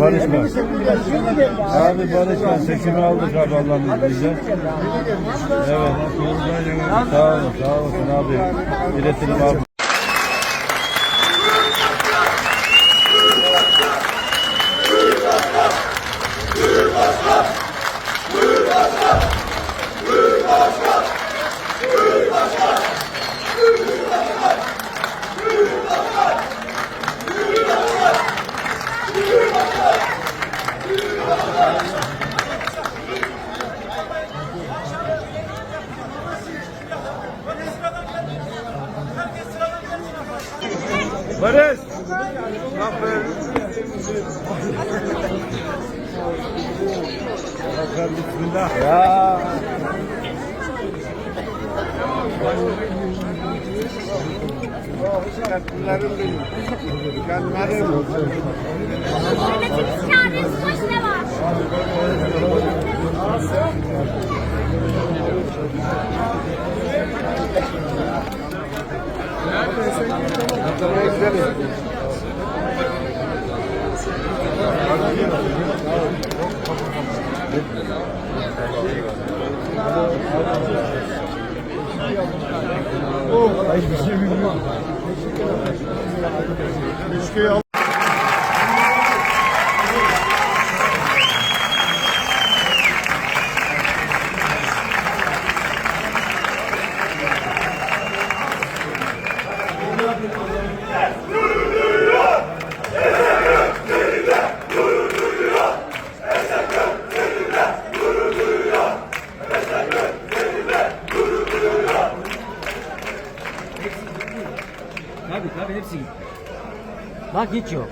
Barışma. Abi barışma. Seçimi aldık abi Allah'ın izniyle. Evet. Sağ olun. Sağ olasın abi. İletelim abi. Barış. Bakalım bismillah. Ya. Canlarım benim. Canlarım. Müşküyü al. Tabii tabii hepsi gitti. Bak hiç yok.